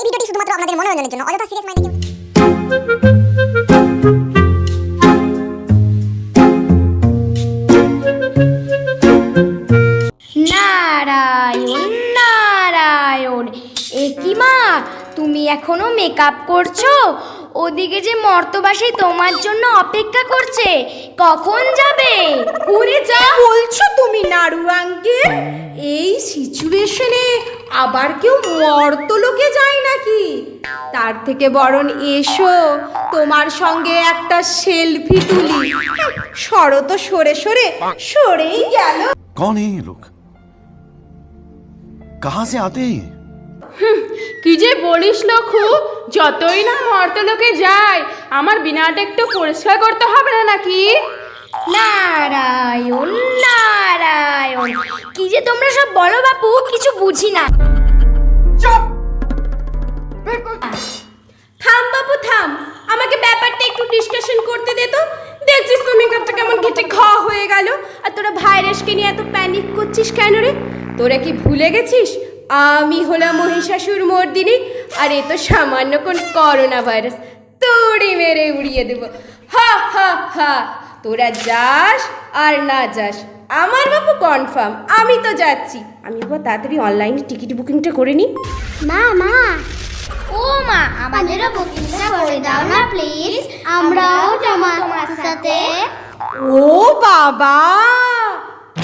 এই ভিডিওটি শুধুমাত্র আপনাদের মনোরঞ্জনের জন্য। অযথা সিরিয়াস মাইন্ডে নারায়ণ নারায়ণ। এ মা, তুমি এখনও মেকআপ করছ? ওদিকে যে মর্তবাসী তোমার জন্য অপেক্ষা করছে কখন যাবে ওরে যা বলছো তুমি নাড়ু আঙ্কেল এই সিচুয়েশনে আবার কেউ মর্তলোকে যায় নাকি তার থেকে বরং এসো তোমার সঙ্গে একটা সেলফি তুলি সরো তো সরে সরে সরেই গেল कौन है ये लोग कहां से आते हैं ये কি যে বলিস লক্ষু যতই না মর্তলোকে যায় আমার বিনাটা একটু পরিষ্কার করতে হবে না নাকি? নারায়ণ নারায়ণ কি যে তোমরা সব বলো বাপু কিছু বুঝি না। থাম বাবু থাম। আমাকে ব্যাপারটা একটু ডিসকাশন করতে দে তো। দেখছিস তো মেকআপটা কেমন ঘেটে ঘ হয়ে গেল। আর তোরা ভাইরাসকে নিয়ে এত প্যানিক করছিস কেন রে? তোরা কি ভুলে গেছিস? আমি হলাম মহিষাসুর মর্দিনী আর এ তো সামান্য কোন করোনা ভাইরাস তোড়ি মেরে উড়িয়ে দেব। হা হা হা তোরা যাস আর না যাস। আমার বাবু কনফার্ম আমি তো যাচ্ছি। আমি এবার তাড়াতাড়ি অনলাইনে টিকিট বুকিংটা করে নিই মা মা। ও মা আমাদেরও বুকিংটা করে দাও না প্লিজ আমরাও তোমার সাথে। ও বাবা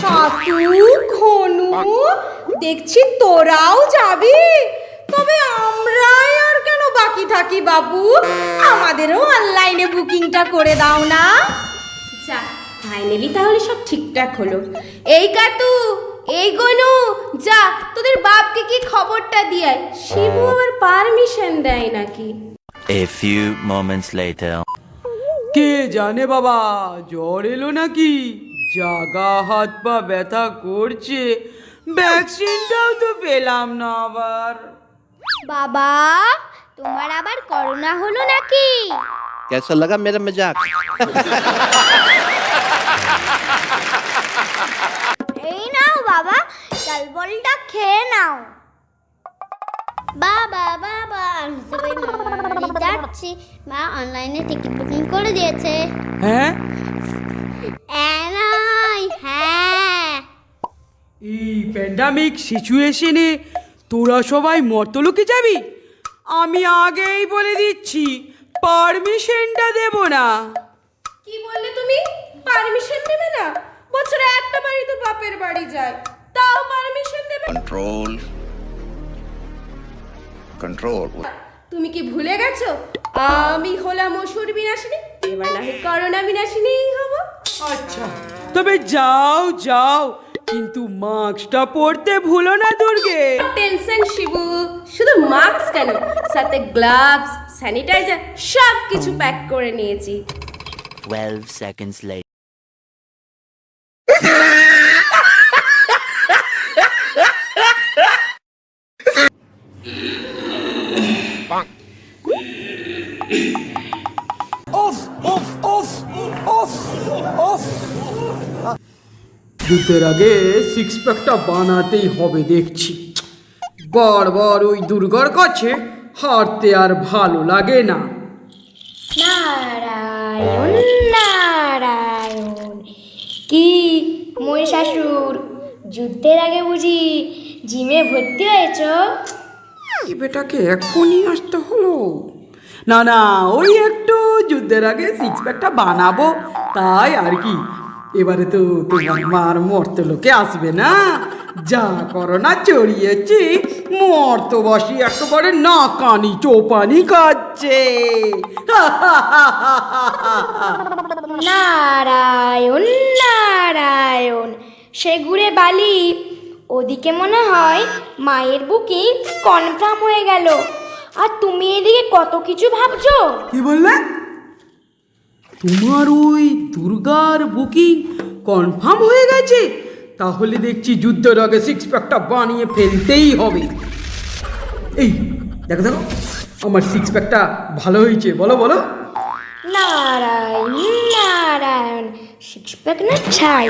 কাকু ঘনু। দেখছি তোরাও যাবি। তবে আমরাই আর কেন বাকি থাকি বাবু? আমাদেরও অনলাইনে বুকিংটা করে দাও না। যা ফাইনালি তাহলে সব ঠিকঠাক হলো। এই কাতু এই গনু যা তোদের বাপকে কি খবরটা দিয়ে আয়। শিবু আবার পারমিশন দেয় নাকি? A few moments later. কে জানে বাবা জ্বর এলো নাকি? জাগা হাত পা ব্যথা করছে। ভ্যাকসিনটাও তো পেলাম না আবার বাবা তোমার আবার করোনা হলো নাকি कैसा लगा मेरा मजाक এই নাও বাবা চাল বলটা খেয়ে নাও বাবা বাবা আমি সবাই বাড়ি যাচ্ছি মা অনলাইনে টিকিট বুকিং করে দিয়েছে হ্যাঁ এনাই হ্যাঁ এই প্যান্ডামিক সিচুয়েশনে তোরা সবাই মর্তলোকে যাবি? আমি আগেই বলে দিচ্ছি পারমিশনটা দেব না। কি বললে তুমি? পারমিশন দেবে না? বছরে একটা বাড়ি তো বাপের বাড়ি যায়। তাও পারমিশন দেবে না? control. Control. তুমি কি ভুলে গেছো? আমি হলাম অসুর বিনাশিনী এবার না করোনা বিনাশিনী হব। আচ্ছা তবে যাও যাও। কিন্তু মাস্কটা পড়তে ভুলো না দুর্গে। টেনশন শিবু শুধু মাস্ক কেন? সাথে গ্লাভস স্যানিটাইজার সব কিছু প্যাক করে নিয়েছি। 12 seconds later. যুদ্ধের আগে সিক্স প্যাকটা বানাতেই হবে দেখছি। বারবার ওই দুর্গার কাছে হারতে আর ভালো লাগে না। নারায়ণ নারায়ণ কি মহিষাসুর যুদ্ধের আগে বুঝি জিমে ভর্তি হয়েছ? এই বেটাকে এখনই আসতে হলো। না না ওই একটু যুদ্ধের আগে সিক্স প্যাকটা বানাবো তাই আর কি। এবারে তো তোমার মার মর্ত লোকে আসবে না। যা করো না চড়িয়েছি মর্ত বসি একেবারে নাকানি চোপানি খাচ্ছে নারায়ণ নারায়ণ সে ঘুরে বালি। ওদিকে মনে হয় মায়ের বুকিং কনফার্ম হয়ে গেল। আর তুমি এদিকে কত কিছু ভাবছ? কি বললে? তোমার ওই দুর্গার বুকিং কনফার্ম হয়ে গেছে তাহলে দেখছি যুদ্ধের আগে সিক্স প্যাকটা বানিয়ে ফেলতেই হবে। এই দেখো দেখো আমার সিক্স প্যাকটা ভালো হয়েছে বলো বলো। নারায়ণ নারায়ণ সিক্স প্যাক না ছাই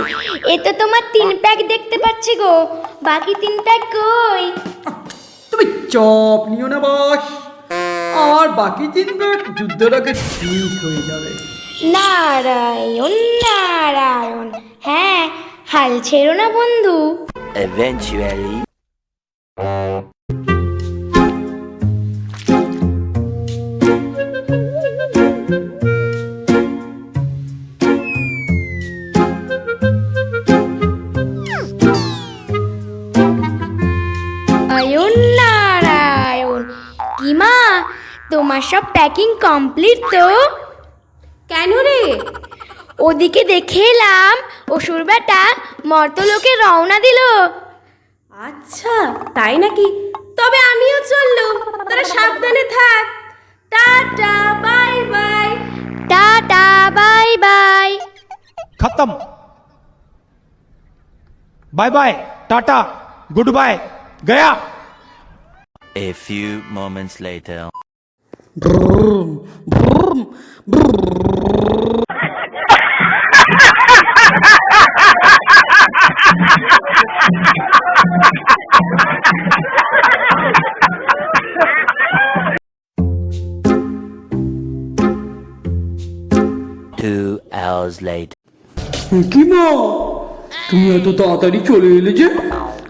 এ তো তোমার তিন প্যাক দেখতে পাচ্ছি গো বাকি তিন প্যাক কই? তুমি চাপ নিও না বাস। আর বাকি তিন যুদ্ধের আগে ঠিক হয়ে যাবে। নারায়ণ নারায়ণ। হ্যাঁ হাল ছেড়ো না বন্ধু। Eventually. নারায়ণ নারায়ণ। কি তোমার সব প্যাকিং কমপ্লিট তো? কেন রে? ওদিকে দেখে এলাম অসুর বেটা মর্তলোকে রওনা দিল। আচ্ছা তাই নাকি? তবে আমিও চললুম তোরা সাবধানে থাক। Tata bye bye. Tata bye bye. খতম। Bye bye tata good bye গয়া। A few moments later. Vroom, vroom, Two hours later. কি মা তুমি এত তাড়াতাড়ি চলে এলে যে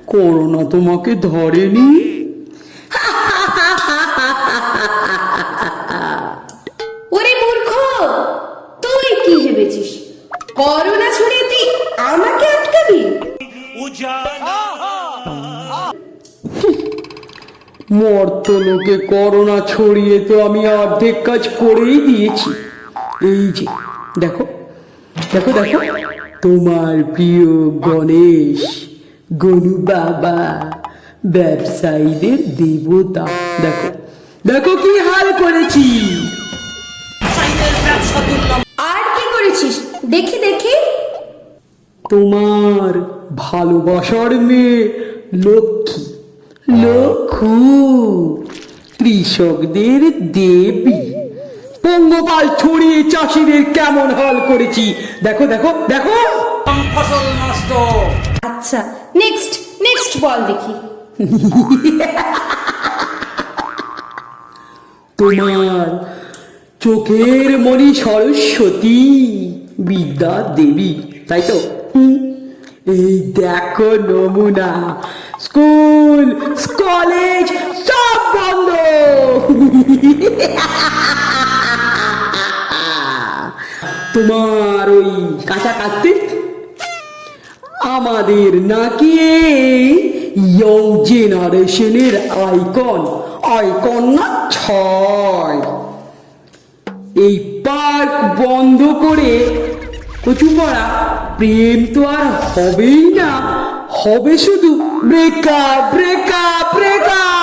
করোনা তোমাকে ধরেনি করোনা ছড়িয়ে তুই আমাকে আটকাবি। মর্ত লোকে করোনা ছড়িয়ে তো আমি অর্ধেক কাজ করেই দিয়েছি। এই যে দেখো দেখো দেখো তোমার প্রিয় গণেশ গনু বাবা ব্যবসায়ীদের দেবতা। দেখো দেখো কি হাল করেছি। দেখি দেখি। তোমার ভালোবাসার মেয়ে লক্ষ্মী। লক্ষ্মু। কৃষকদের দেবী। পঙ্গপাল ছড়িয়ে চাষিদের কেমন হাল করেছি? দেখো দেখো দেখো। ফসল নষ্ট। আচ্ছা নেক্সট নেক্সট বল দেখি। তোমার চোখের মণি সরস্বতী। বিদ্যা দেবী, তাই তো? এই দেখো নমুনা, স্কুল, কলেজ সব বন্ধ। তোমার ওই কাঁচা কার্তিক আমাদের নাকি ইয়ং জেনারেশনের আইকন আইকন না ছয়। এই পার্ক বন্ধ করে কচু পড়া প্রেম তো আর হবেই না। হবে শুধু ব্রেকআপ ব্রেকআপ ব্রেকআপ।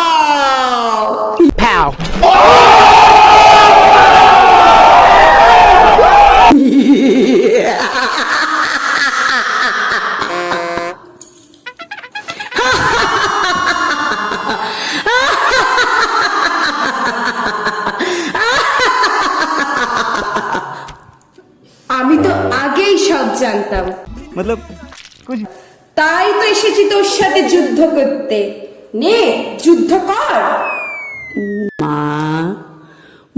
मतलब कुछ তাই তো এসেছি তোর সাথে যুদ্ধ করতে নে যুদ্ধ কর মা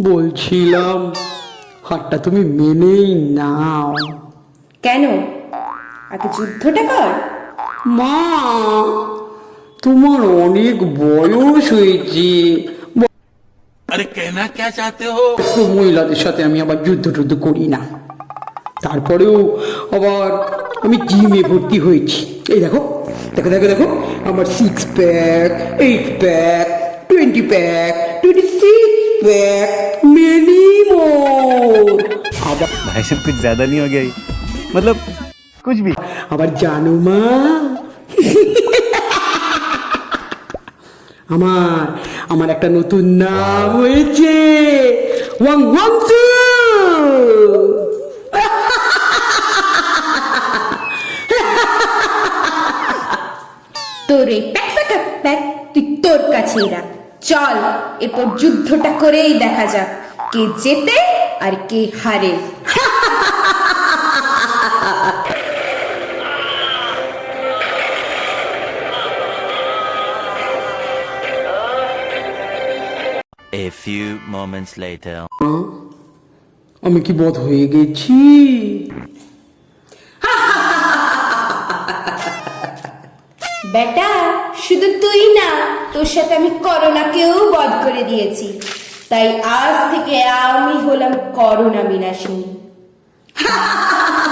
বলছিলাম হাটটা তুমি মেনেই নাও কেন আগে যুদ্ধটা কর মা তোমার অনেক বয়স হয়েছে अरे कहना क्या चाहते हो বয়স্ক মহিলাদের সাথে আমি আবার যুদ্ধ টুদ্ধ করি না তারপরেও আবার আমি জিমে ভর্তি হয়েছি এই দেখো দেখো দেখো দেখো আমার six pack eight pack twenty pack twenty six pack many more আবার भाई साहब कुछ ज्यादा नहीं हो गया ये? मतलब कुछ भी আবার জানো মা আমার আমার একটা নতুন নাম হয়েছে ওয়াং ওয়াং সু তোর এই প্যাক প্যাক প্যাক তুই তোর কাছেই রাখ। চল এরপর যুদ্ধটা করেই দেখা যাক কে জেতে আর কে হারে। A few moments later. আমি কি বধ হয়ে গেছি? বেটা, শুধু তুই না, তোর সাথে আমি করোনাকেও বধ করে দিয়েছি। তাই আজ থেকে আমি হলাম করোনা বিনাশিনী।